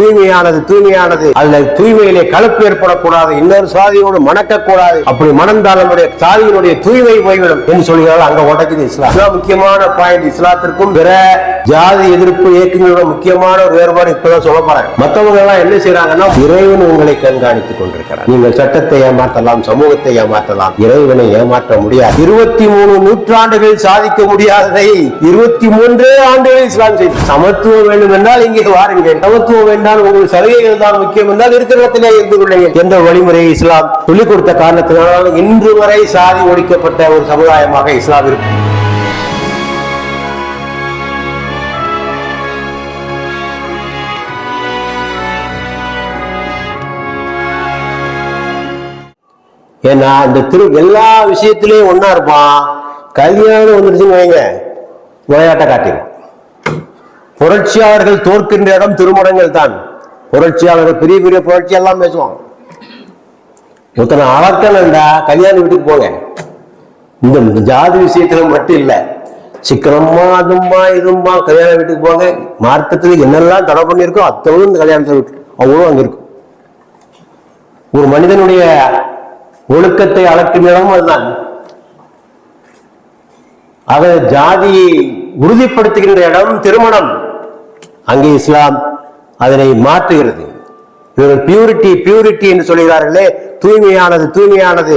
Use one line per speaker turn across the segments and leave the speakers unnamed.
We. தூய்மையானது தூய்மையானது. அதுல தூய்மையிலே கலப்பு ஏற்படக்கூடாது இன்னொரு சாதியோடு மணக்கக்கூடாது. அப்படி மணந்தால் நம்முடைய சாதியினுடைய தூய்மை போய்விடும் என்று சொல்கிறார்கள் அங்க உடைக்குது இஸ்லாம். முக்கியமான பாயிண்ட் இஸ்லாத்திற்கும் பிற ஜாதி எதிர்ப்பு இயக்கங்களோட முக்கியமான ஒரு வேறுபாடு இப்பதான் சொல்ல போறேன். மத்தவங்க எல்லாம் என்ன செய்யறாங்கன்னா இறைவன் உங்களை கண்காணித்துக் கொண்டிருக்கிறார். நீங்கள் சட்டத்தை ஏமாற்றலாம் சமூகத்தை ஏமாற்றலாம். இறைவனை ஏமாற்ற முடியாது. இருபத்தி மூணு நூற்றாண்டுகள் சாதிக்க முடியாததை இருபத்தி மூன்றே ஆண்டுகளில் இஸ்லாம் செய்து. சமத்துவம் வேண்டும் என்றால் இங்கே வாருங்கள். சமத்துவம் வேண்டாம் உங்கள் சலுகைகள் தான் முக்கியம் என்றால் இருக்கிற இடத்திலே இருந்து கொள்ளுங்கள். என்ற வழிமுறையை இஸ்லாம் சொல்லிக் கொடுத்த காரணத்தினால் இன்று வரை சாதி ஒழிக்கப்பட்ட ஒரு சமுதாயமாக இஸ்லாம் இருக்கும் ஏன்னா இந்த திரு எல்லா விஷயத்திலையும் ஒன்னா இருப்பான் கல்யாணம் வந்துருச்சுன்னு வைங்க. விளையாட்ட காட்டிடும். புரட்சியாளர்கள் தோற்கின்ற இடம் திருமணங்கள் தான் புரட்சியாளர் பெரிய பெரிய புரட்சி எல்லாம் பேசுவான். ஒருத்தனை அளக்கணும்டா கல்யாண வீட்டுக்கு போங்க. இந்த இந்த ஜாதி விஷயத்துல மட்டும் இல்ல சிக்கனமா அதுமா இதுமா கல்யாண வீட்டுக்கு போங்க. மார்க்கத்துல என்னெல்லாம் தடை பண்ணியிருக்கோ அத்தவளும் இந்த கல்யாணத்தை வீட்டு அவ்வளவு அங்க இருக்கும் ஒரு மனிதனுடைய ஒழுக்கத்தை அளக்கும் இடமும் அதுதான். அதை ஜாதியை உறுதிப்படுத்துகின்ற இடம் திருமணம். அங்கே இஸ்லாம் அதனை மாற்றுகிறது. இவர்கள் பியூரிட்டி பியூரிட்டி என்று சொல்கிறார்களே தூய்மையானது தூய்மையானது.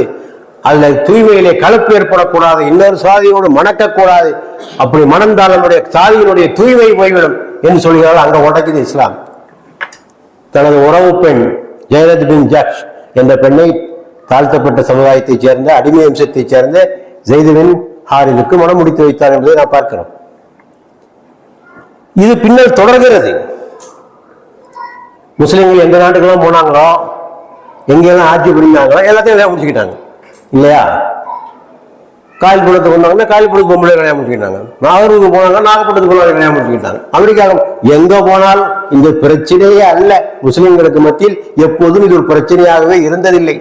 அதில் தூய்மையிலே கலப்பு ஏற்படக்கூடாது இன்னொரு சாதியோடு மணக்கக்கூடாது. அப்படி மணந்தால் நம்முடைய சாதியினுடைய தூய்மை போய்விடும் என்று சொல்கிறார்கள் அங்க உடைக்குது இஸ்லாம். தனது உறவு பெண் ஜெயலலித் பின் ஜக்ஷ் என்ற பெண்ணை தாழ்த்தப்பட்ட சமுதாயத்தைச் சேர்ந்த அடிமை வம்சத்தைச் சேர்ந்த ஜெய்துவின் ஹாரிலுக்கு மனம் முடித்து வைத்தார் என்பதை நான் பார்க்கிறோம். இது பின்னர் தொடர்கிறது. முஸ்லீம்கள் எந்த நாட்டுக்கெல்லாம் போனாங்களோ எங்கெல்லாம் ஆட்சி புரிஞ்சாங்களோ எல்லாத்தையும் கல்யாணம் முடிச்சுக்கிட்டாங்க இல்லையா? காயல்புரத்துக்கு வந்தாங்கன்னா காயல்புரத்துக்கு பொம்பளை கல்யாணம் முடிச்சுக்கிட்டாங்க நாகூருக்கு போனாங்க நாகப்பட்டத்துக்கு பொம்பளை கல்யாணம் முடிச்சுக்கிட்டாங்க அமெரிக்காவும் எங்க போனாலும் இந்த பிரச்சனையே அல்ல. முஸ்லீம்களுக்கு மத்தியில் எப்போதும் இது ஒரு பிரச்சனையாகவே இருந்ததில்லை.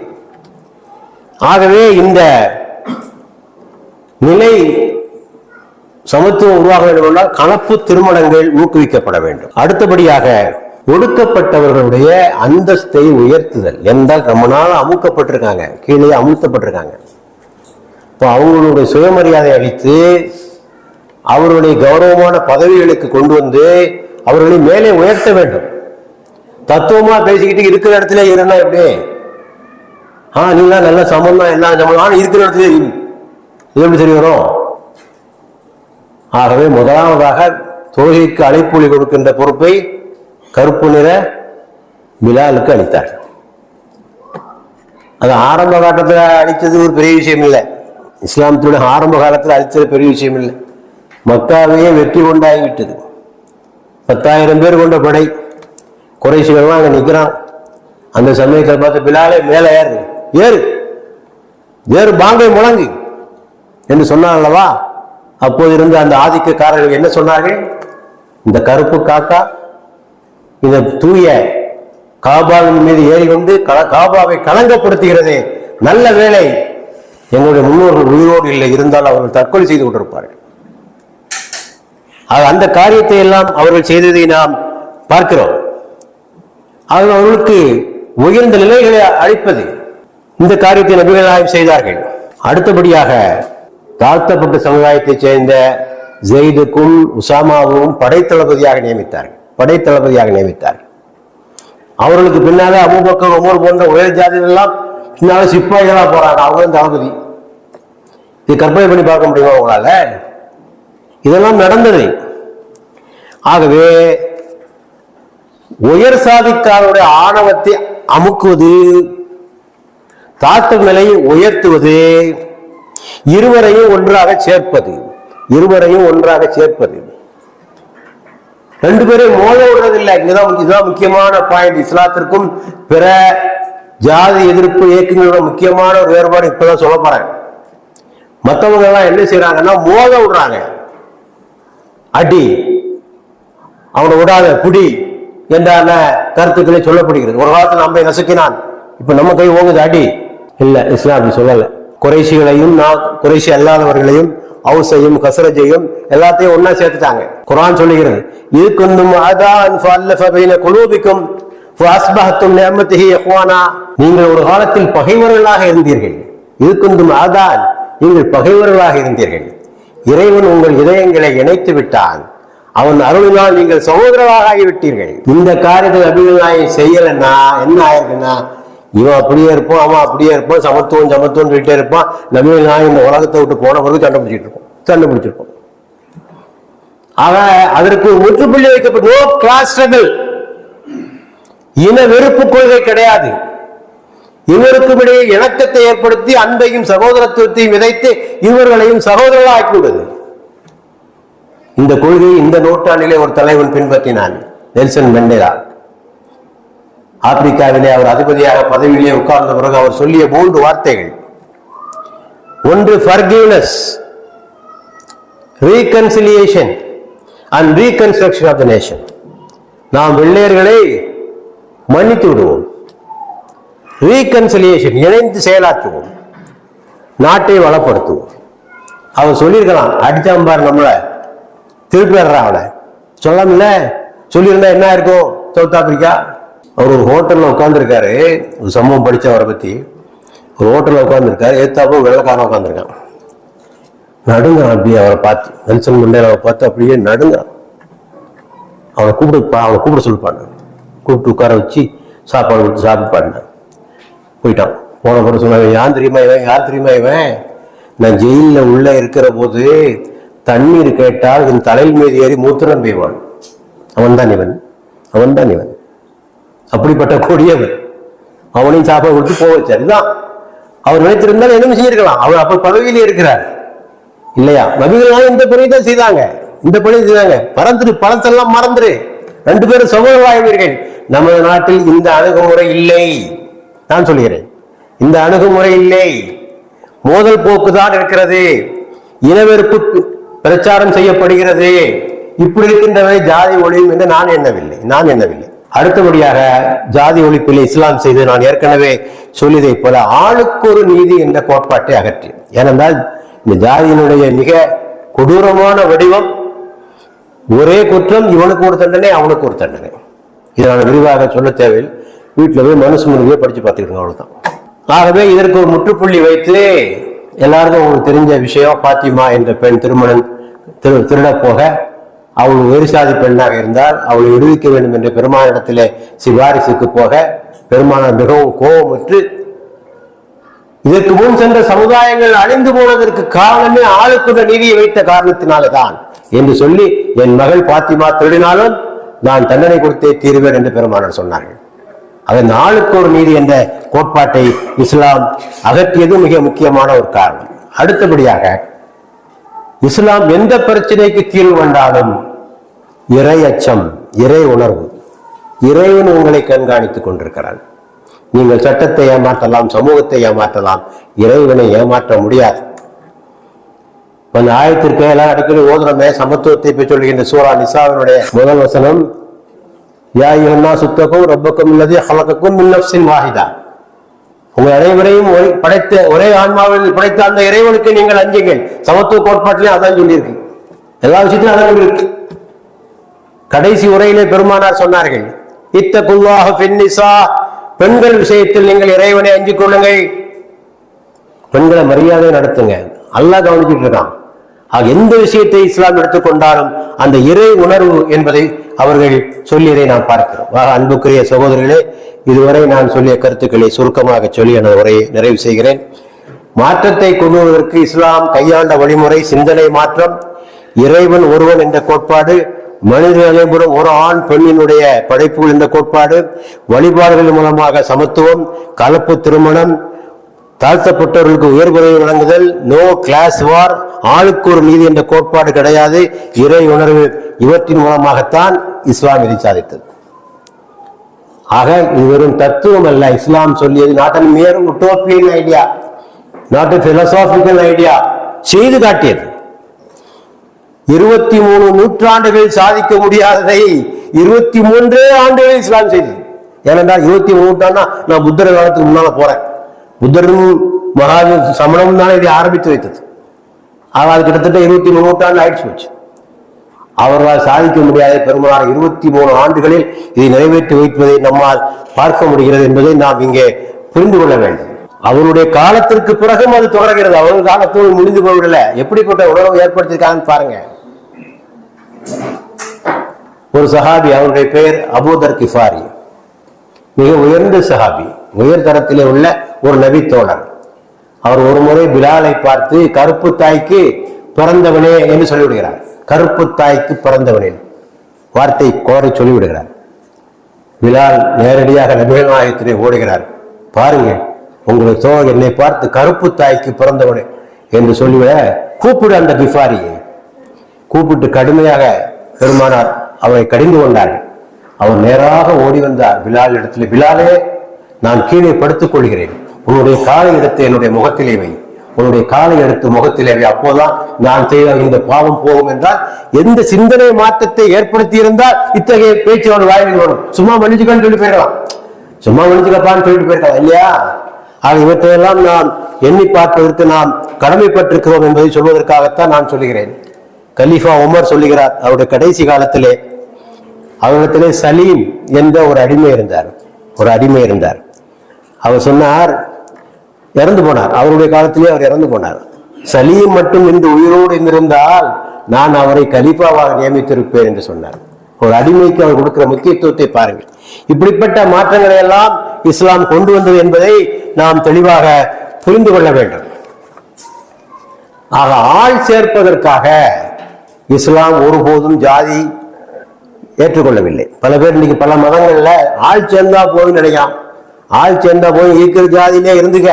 ஆகவே இந்த நிலை சமத்துவம் உருவாக வேண்டும் என்றால் கலப்பு திருமணங்கள் ஊக்குவிக்கப்பட வேண்டும். அடுத்தபடியாக ஒடுக்கப்பட்டவர்களுடைய அந்தஸ்தை உயர்த்துதல் என்றால் ரொம்ப நாள் அமுக்கப்பட்டிருக்காங்க கீழே அமுழ்த்தப்பட்டிருக்காங்க இப்போ அவங்களுடைய சுயமரியாதை அளித்து அவர்களுடைய கௌரவமான பதவிகளுக்கு கொண்டு வந்து அவர்களை மேலே உயர்த்த வேண்டும். தத்துவமா பேசிக்கிட்டு இருக்கிற இடத்துல இருந்தா எப்படி? ஆ நீங்களாம் நல்ல சமம் தான் எல்லாம் சமம் இருக்கிற இடத்துல இது எப்படி சரி வரும்? ஆகவே முதலாவதாக தொழுகைக்கு அழைப்புலி கொடுக்கின்ற பொறுப்பை கருப்பு நிற பிலாலுக்கு அளித்தார். அது ஆரம்ப காலத்தில் அளித்தது ஒரு பெரிய விஷயம் இல்லை. இஸ்லாமத்தினுடைய ஆரம்ப காலத்தில் அளித்தது பெரிய விஷயம் இல்லை. மக்காவையே வெற்றி கொண்டாகிவிட்டது. பத்தாயிரம் பேர் கொண்ட படை. குறைசிகள்லாம் அங்கே நிற்கிறான் அந்த சமயத்தில் பார்த்து பிலாலே மேலே ஏறு. ஏறு. ஏறு பாங்கை முழங்கு என்று சொன்னார் அல்லவா? அப்போது இருந்து அந்த ஆதிக்கக்காரர்கள் என்ன சொன்னார்கள்? இந்த கருப்பு காக்கா இந்த தூய காபாவின் மீது ஏறி கொண்டு கல- காபாவை களங்கப்படுத்துகிறது. நல்ல வேலை எங்களுடைய முன்னோர்கள் உயிரோடு இல்லை இருந்தால் அவர்கள் தற்கொலை செய்து கொண்டிருப்பார்கள். அந்த காரியத்தை எல்லாம் அவர்கள் செய்ததை நாம் பார்க்கிறோம். ஆக அவர்களுக்கு உயர்ந்த நிலைகளை அளிப்பது இந்த காரியத்தை நபிகள் செய்தார்கள். அடுத்தபடியாக தாழ்த்தப்பட்ட சமுதாயத்தைச் சேர்ந்த ஜெயிதுக்கும் உசாமாவும் படைத்தளபதியாக நியமித்தார்கள். படைத்தளபதியாக நியமித்தார். அவர்களுக்கு பின்னாலே அபுபக்கர் உமர் போன்ற உயர் ஜாதிகள்லாம் எல்லாம் பின்னால சிப்பாய்களாக போறாங்க. அவங்க தளபதி. இது கற்பனை பண்ணி பார்க்க முடியுமா உங்களால? இதெல்லாம் நடந்தது. ஆகவே உயர் சாதிக்காரருடைய ஆணவத்தை அமுக்குவது தாழ்த்த நிலையை உயர்த்துவது இருவரையும் ஒன்றாக சேர்ப்பது இருவரையும் ஒன்றாக சேர்ப்பது. ரெண்டு பேரும் மோத விடுறதில்லை. இங்கதான் இதுதான் முக்கியமான பாயிண்ட் இஸ்லாத்திற்கும் பிற ஜாதி எதிர்ப்பு இயக்கங்களோட முக்கியமான ஒரு வேறுபாடு இப்பதான் சொல்ல போறேன். மத்தவங்க எல்லாம் என்ன செய்யறாங்கன்னா மோத விடுறாங்க. அடி. அவனை விடாத குடி என்றான கருத்துக்களை சொல்லப்படுகிறது. ஒரு காலத்தில் நம்ம நசுக்கினான். இப்ப நம்ம கை ஓங்குது அடி. இல்ல இஸ்லாம் அப்படி சொல்லல. குறைசிகளையும் நான் குறைசி அல்லாதவர்களையும் அவுசையும் கசரஜையும் எல்லாத்தையும் ஒன்னா சேர்த்துட்டாங்க. குரான் சொல்லுகிறது இது அதான் ஃபல்லஃப குலூபிக்கும் நீங்கள் ஒரு காலத்தில் பகைவர்களாக இருந்தீர்கள். இது அதான் நீங்கள் பகைவர்களாக இருந்தீர்கள். இறைவன் உங்கள் இதயங்களை இணைத்து விட்டான். அவன் அருளினால் நீங்கள் சகோதரராக ஆகிவிட்டீர்கள். இந்த காரியத்தை நபிகள் செய்யலைன்னா என்ன ஆயிருக்குன்னா இவன் அப்படியே இருப்பான் அவன் அப்படியே இருப்பான் சமத்துவம் சமத்துவம் சொல்லிட்டே இருப்பான். நம்ம நான் இந்த உலகத்தை விட்டு போன பிறகு சண்டை பிடிச்சிட்டு இருப்போம் சண்டை பிடிச்சிருப்போம் ஆக அதற்கு முற்றுப்புள்ளி வைக்கப்பட்ட நோ கிளாஸ் ஸ்ட்ரகிள் இன வெறுப்பு கொள்கை கிடையாது. இவருக்கும் இடையே இணக்கத்தை ஏற்படுத்தி அன்பையும் சகோதரத்துவத்தையும் விதைத்து இவர்களையும் சகோதரர்களாக்கி ஆக்கிவிடுது இந்த கொள்கையை இந்த நூற்றாண்டிலே ஒரு தலைவன் பின்பற்றினான் நெல்சன் மெண்டேலா. ஆப்பிரிக்காவிலே அவர் அதிபதியாக பதவியிலே உட்கார்ந்த பிறகு அவர் சொல்லிய மூன்று வார்த்தைகள். ஒன்று forgiveness reconciliation and reconstruction of the nation நாம் வெள்ளையர்களை மன்னித்து விடுவோம். ரீகன்சிலியேஷன் இணைந்து செயலாற்றுவோம். நாட்டை வளப்படுத்துவோம். அவன் சொல்லியிருக்கலாம் அடிச்சாம்பார் நம்மளை. திருப்பி வர்றான் அவனை சொல்லாமல சொல்லியிருந்தா என்ன இருக்கும் சவுத் ஆப்பிரிக்கா? அவர் ஒரு ஹோட்டலில் உட்காந்துருக்காரு ஒரு சம்பவம் படித்த அவரை பற்றி ஒரு ஹோட்டலில் உட்காந்துருக்காரு ஏத்தாப்பும் வெள்ளக்காரன் உட்காந்துருக்கான் நடுங்கிறான் அப்படியே அவரை பார்த்து நெல்சன் மண்டேலாவை பார்த்து அப்படியே நடுங்கிறான் அவனை கூப்பிட்டு அவனை கூப்பிட சொல்லிப்பாங்க. கூப்பிட்டு உட்கார வச்சு சாப்பாடு கொடுத்து சாப்பிட்டு போயிட்டான். போன பிறகு சொன்னாங்க யார் தெரியுமா இவன்? யார் தெரியுமா இவன்? நான் ஜெயிலில் உள்ளே இருக்கிற போது தண்ணீர் கேட்டால் என் தலையில் மீது ஏறி மூத்திரம் பெய்வான். அவன்தான் இவன். அவன்தான் இவன். அப்படிப்பட்ட கொடியவன். அவனையும் சாப்பாடு கொடுத்து போக சரிதான் அவர் நினைத்திருந்தால் என்ன செய்யிருக்கலாம் அவர் அப்ப பதவியிலே இருக்கிறார். இல்லையா? நபிகள்லாம் இந்த பணி தான் செய்தாங்க. இந்த பணி செய்தாங்க. மறந்துரு பழத்தெல்லாம் மறந்துரு. ரெண்டு பேரும் சகோதரராகுவீர்கள் நமது நாட்டில் இந்த அணுகுமுறை இல்லை. நான் சொல்கிறேன் இந்த அணுகுமுறை இல்லை. மோதல் போக்கு தான் இருக்கிறது. இனவெறுப்பு பிரச்சாரம் செய்யப்படுகிறது. இப்படி இருக்கின்றவரை ஜாதி ஒளியும் என்று நான் எண்ணவில்லை. நான் எண்ணவில்லை. அடுத்தபடியாக ஜாதி ஒழிப்பில் இஸ்லாம் செய்து நான் ஏற்கனவே சொல்லியதைப் போல ஆளுக்கு ஒரு நீதி என்ற கோட்பாட்டை அகற்றி. ஏனென்றால் இந்த ஜாதியினுடைய மிக கொடூரமான வடிவம் ஒரே குற்றம் இவனுக்கு ஒரு தண்டனை அவனுக்கு ஒரு தண்டனை. இதை நான் விரிவாக சொல்ல தேவையில் வீட்டில் போய் மனுஸ்மிருதியை படித்து பார்த்துக்கிடுங்க அவ்வளோதான் ஆகவே இதற்கு ஒரு முற்றுப்புள்ளி வைத்து எல்லாருக்கும் உங்களுக்கு தெரிஞ்ச விஷயம் பாத்திமா என்ற பெண் திருமணம் திரு திருட போக அவள் உயர்சாதி பெண்ணாக இருந்தால் அவளை விடுவிக்க வேண்டும் என்று பெருமானிடத்திலே சிபாரிசுக்கு போக பெருமானார் மிகவும் கோபமுற்று இதற்கு முன் சென்ற சமுதாயங்கள் அழிந்து போனதற்கு காரணமே ஆளுக்குள்ள நீதியை வைத்த காரணத்தினால்தான் என்று சொல்லி என் மகள் பாத்திமா திருடினாலும் நான் தண்டனை கொடுத்தே தீருவேன் என்று பெருமானார் சொன்னார்கள். அதன் ஆளுக்கு ஒரு நீதி என்ற கோட்பாட்டை இஸ்லாம் அகற்றியது மிக முக்கியமான ஒரு காரணம். அடுத்தபடியாக இஸ்லாம் எந்த பிரச்சனைக்கு தீர்வு கண்டாலும் இறை அச்சம் இறை உணர்வு. இறைவன் உங்களை கண்காணித்துக் கொண்டிருக்கிறான். நீங்கள் சட்டத்தை ஏமாற்றலாம் சமூகத்தை ஏமாற்றலாம் இறைவனை ஏமாற்ற முடியாது. அந்த ஆயத்திற்கு எல்லாம் அடிக்கடி ஓதுறமே சமத்துவத்தை போய் சொல்கின்ற சூரா நிசாவினுடைய முதல் வசனம் யா யுஹன்னா சுத்தக்கும் ரப்பக்கும் இல்லது ஹலக்கக்கும் மின்னப்சின் வாஹிதா. உங்கள் அனைவரையும் ஒரே- படைத்த ஒரே ஆன்மாவில் படைத்த அந்த இறைவனுக்கு நீங்கள் அஞ்சுங்கள். சமத்துவ கோட்பாட்டிலையும் அதான் சொல்லியிருக்கு. எல்லா விஷயத்திலும் அதான் சொல்லியிருக்கு. கடைசி உரையிலே பெருமானார் சொன்னார்கள் இத்த குல்லாஹ பின்னிசா பெண்கள் விஷயத்தில் நீங்கள் இறைவனை அஞ்சு கொள்ளுங்கள். பெண்களை மரியாதை நடத்துங்க. அல்லாஹ் கவனிச்சுட்டு இருக்கான். ஆக எந்த விஷயத்தை இஸ்லாம் எடுத்துக்கொண்டாலும் அந்த இறை உணர்வு என்பதை அவர்கள் சொல்லியதை நாம் பார்க்கிறோம். ஆக அன்புக்குரிய சகோதரர்களே இதுவரை நான் சொல்லிய கருத்துக்களை சுருக்கமாக சொல்லி எனது உரையை நிறைவு செய்கிறேன். மாற்றத்தை கொண்டு வருவதற்கு இஸ்லாம் கையாண்ட வழிமுறை சிந்தனை மாற்றம் இறைவன் ஒருவன் என்ற கோட்பாடு மனித அனைவரும் ஒரு ஆண் பெண்ணினுடைய படைப்பு இந்த கோட்பாடு வழிபாடுகள் மூலமாக சமத்துவம் கலப்பு திருமணம் தாழ்த்தப்பட்டவர்களுக்கு உயர்குறை வழங்குதல் நோ கிளாஸ் வார் ஆளுக்கு ஒரு நீதி என்ற கோட்பாடு கிடையாது. இறை உணர்வு இவற்றின் மூலமாகத்தான் இஸ்லாம் இதை சாதித்தது. ஆக இது வெறும் தத்துவம் அல்ல. இஸ்லாம் சொல்லியது not an mere utopian idea not philosophical idea செய்து காட்டியது. இருபத்தி மூணு நூற்றாண்டுகள் சாதிக்க முடியாததை இருபத்தி மூன்றே ஆண்டுகளில் இஸ்லாம் செய்தது. ஏனென்றால் இருபத்தி மூணு நூற்றாண்டா நான் புத்தர் காலத்துக்கு முன்னால போறேன். புத்தரும் மகாஜ சமணமும் தானே இதை ஆரம்பித்து வைத்தது. ஆனால் அது கிட்டத்தட்ட இருபத்தி மூணு நூற்றாண்டு ஆயிடுச்சு போச்சு. அவர்களால் சாதிக்க முடியாத பெருமானார் இருபத்தி மூணு ஆண்டுகளில் இதை நிறைவேற்றி வைப்பதை நம்மால் பார்க்க முடிகிறது என்பதை நாம் இங்கே புரிந்து கொள்ள வேண்டும். அவருடைய காலத்திற்கு பிறகும் அது தொடர்கிறது. அவர்கள் காலத்தோடு முடிந்து போய்விடல. எப்படிப்பட்ட உணர்வு ஏற்படுத்தியிருக்காங்கன்னு பாருங்க. ஒரு சஹாபி அவருடைய பெயர் அபூதர் கிஃபாரி. மிக உயர்ந்த சஹாபி உயர் தரத்திலே உள்ள ஒரு நபி தோழர் அவர் ஒரு முறை பிலாலை பார்த்து கருப்பு தாய்க்கு பிறந்தவனே என்று சொல்லிவிடுகிறார். கருப்பு தாய்க்கு பிறந்தவனே வார்த்தை கோரை சொல்லிவிடுகிறார். பிலால் நேரடியாக நபிகள் ஓடுகிறார். பாருங்க உங்களுடைய தோழர் என்னை பார்த்து கருப்பு தாய்க்கு பிறந்தவனே என்று சொல்லிவிட கூப்பிடு அந்த பிஃபாரியை கூப்பிட்டு கடுமையாக பெருமானார் அவரை கடிந்து கொண்டார்கள். அவர் நேராக ஓடி வந்தார் பிலால் இடத்துல பிலாலே நான் கீழே படுத்துக் கொள்கிறேன். உன்னுடைய காலை எடுத்து என்னுடைய முகத்திலே வை. உன்னுடைய காலை எடுத்து முகத்திலே வை. அப்போதான் நான் செய்த இந்த பாவம் போகும் என்றால் எந்த சிந்தனை மாற்றத்தை ஏற்படுத்தி இருந்தால் இத்தகைய பேச்சு அவன் வாயில் வரும். சும்மா மன்னிச்சுக்கன்னு சொல்லி போயிடலாம் சும்மா மன்னிச்சுக்கப்பான்னு சொல்லிட்டு போயிருக்கலாம் இல்லையா? ஆக இவற்றையெல்லாம் நாம் எண்ணி பார்ப்பதற்கு நாம் கடமைப்பட்டிருக்கிறோம் என்பதை சொல்வதற்காகத்தான் நான் சொல்லுகிறேன். கலீஃபா உமர் சொல்லுகிறார் அவருடைய கடைசி காலத்திலே அவரிடத்திலே சலீம் என்ற ஒரு அடிமை இருந்தார். ஒரு அடிமை இருந்தார். அவர் சொன்னார் இறந்து போனார். அவருடைய காலத்திலே அவர் இறந்து போனார். சலீம் மட்டும் இன்று உயிரோடு இருந்திருந்தால் நான் அவரை கலீஃபாவாக நியமித்திருப்பேன் என்று சொன்னார். ஒரு அடிமைக்கு அவர் கொடுக்கிற முக்கியத்துவத்தை பாருங்கள். இப்படிப்பட்ட மாற்றங்களை எல்லாம் இஸ்லாம் கொண்டு வந்தது என்பதை நாம் தெளிவாக புரிந்து கொள்ள வேண்டும். ஆக ஆள் சேர்ப்பதற்காக இஸ்லாம் ஒருபோதும் ஜாதி ஏற்றுக்கொள்ளவில்லை. பல பேர் இன்னைக்கு பல மதங்கள்ல ஆள் சேர்ந்தா போதும் நினைக்கலாம் ஆள் சேர்ந்தா போய் இருக்கிற ஜாதியிலே இருந்துக்க.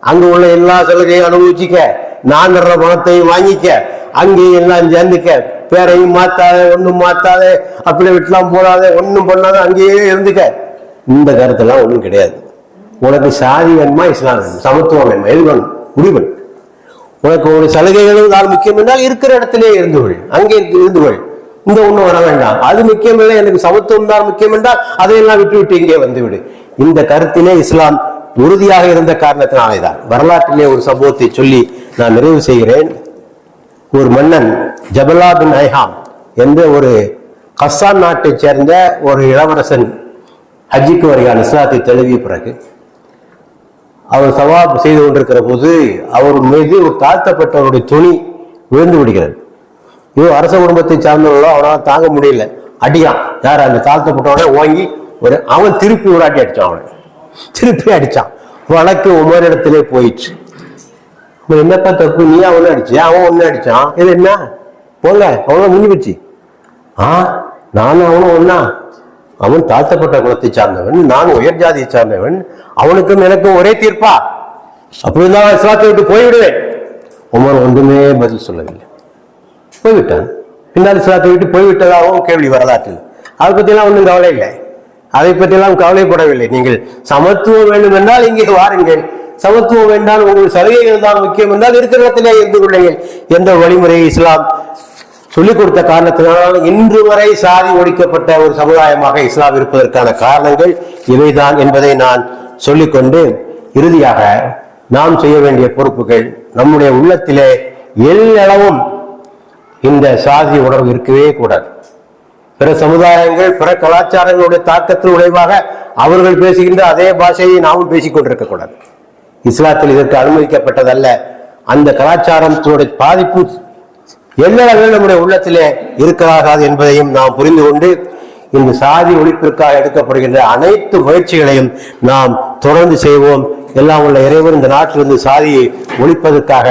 அங்க உள்ள எல்லா சலுகையும் அனுபவிச்சுக்க. நான் தர்ற பணத்தையும் வாங்கிக்க. அங்கேயும் எல்லாம் சேர்ந்துக்க. பேரையும் மாத்தாத ஒன்றும் மாத்தாத அப்படி விட்டுலாம் போடாத ஒன்றும் பண்ணாத அங்கேயே இருந்துக்க. இந்த கருத்தெல்லாம் ஒன்றும் கிடையாது. உனக்கு சாதி வேணுமா இஸ்லாம் வேணும்? சமத்துவம் வேணுமா? எது வேணும்? முடிவன் உனக்கு ஒரு சலுகைகளும் தான் முக்கியம் என்றால் இருக்கிற இடத்திலே இருந்துகொள் அங்கே இருந்துகொள் இந்த ஒண்ணு வர வேண்டாம். அது முக்கியம் இல்லை எனக்கு சமத்துவம் தான் முக்கியம் என்றால் அதையெல்லாம் விட்டு விட்டு இங்கே வந்துவிடு இந்த கருத்திலே இஸ்லாம் உறுதியாக இருந்த காரணத்தினாலே தான் வரலாற்றிலே ஒரு சம்பவத்தை சொல்லி நான் நிறைவு செய்கிறேன். ஒரு மன்னன் ஜபலா பின் ஐஹாம் என்ற ஒரு கஸ்ஸான் நாட்டைச் சேர்ந்த ஒரு இளவரசன் ஹஜ்ஜிக்கு வருகிறான். இஸ்லாத்தை தழுவிய பிறகு. அவர் சவாப் செய்து கொண்டிருக்கிற போது அவர் மீது ஒரு தாழ்த்தப்பட்டவருடைய துணி விழுந்து விடுகிறது. ஐயோ அரச குடும்பத்தை சார்ந்தவர்களோ அவனால் தாங்க முடியல. அடியான். யார்? அந்த தாழ்த்தப்பட்டவனே ஓங்கி ஒரு அவன் திருப்பி ஒரு அடி அடிச்சான் அவனை. திருப்பி அடிச்சான். வழக்கு உமரிடத்திலே போயிடுச்சு என்னப்பா தப்பு? நீ அவனை அடிச்சு அவன் ஒன்று அடிச்சான். இது என்ன? போங்க. அவனும் முடிஞ்சு போச்சு. ஆ? நானும் அவனும் ஒன்னா அவன் தாழ்த்தப்பட்ட குலத்தை சார்ந்தவன் நான் உயர் ஜாதியை சார்ந்தவன் அவனுக்கும் எனக்கும் ஒரே தீர்ப்பா? அப்படிதான் இஸ்லாத்தை விட்டு போய்விடுவேன். உமர் ஒன்றுமே பதில் சொல்லவில்லை. போய்விட்டான். பின்னால் இஸ்லாத்தை விட்டு போய்விட்டதாகவும் கேள்வி வரலாற்றில். அதை பற்றிலாம் ஒன்றும் கவலை இல்லை. அதை பற்றிலாம் கவலைப்படவில்லை. நீங்கள் சமத்துவம் வேண்டும் என்றால் இங்கே வாருங்கள். சமத்துவம் வேண்டால் உங்கள் சலுகைகள் தான் முக்கியம் என்றால் இருக்கிற இடத்திலே இருந்து கொள்ளுங்கள். எந்த வழிமுறையை இஸ்லாம் சொல்லிக் கொடுத்த காரணத்தினால் இன்று வரை சாதி ஒழிக்கப்பட்ட ஒரு சமுதாயமாக இஸ்லாம் இருப்பதற்கான காரணங்கள் இவைதான் என்பதை நான் சொல்லிக்கொண்டு இறுதியாக நாம் செய்ய வேண்டிய பொறுப்புகள் நம்முடைய உள்ளத்திலே எல்லளவும் இந்த சாதி உணர்வு இருக்கவே கூடாது. பிற சமுதாயங்கள் பிற கலாச்சாரங்களுடைய தாக்கத்தின் விளைவாக அவர்கள் பேசுகின்ற அதே பாஷையை நாமும் பேசிக் கொண்டிருக்க கூடாது. இஸ்லாத்தில் இதற்கு அனுமதிக்கப்பட்டதல்ல. அந்த கலாச்சாரத்தினுடைய பாதிப்பு எல்லளவில் நம்முடைய உள்ளத்திலே இருக்கலாகாது என்பதையும் நாம் புரிந்து கொண்டு இந்த சாதி ஒழிப்பிற்காக எடுக்கப்படுகின்ற அனைத்து முயற்சிகளையும் நாம் தொடர்ந்து செய்வோம். எல்லாம் உள்ள இறைவன் இந்த நாட்டிலிருந்து சாதியை ஒழிப்பதற்காக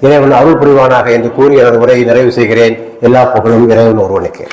இறைவன் அருள் புரிவானாக என்று கூறி எனது உரையை நிறைவு செய்கிறேன். எல்லா புகழும் இறைவன் ஒருவனுக்கு.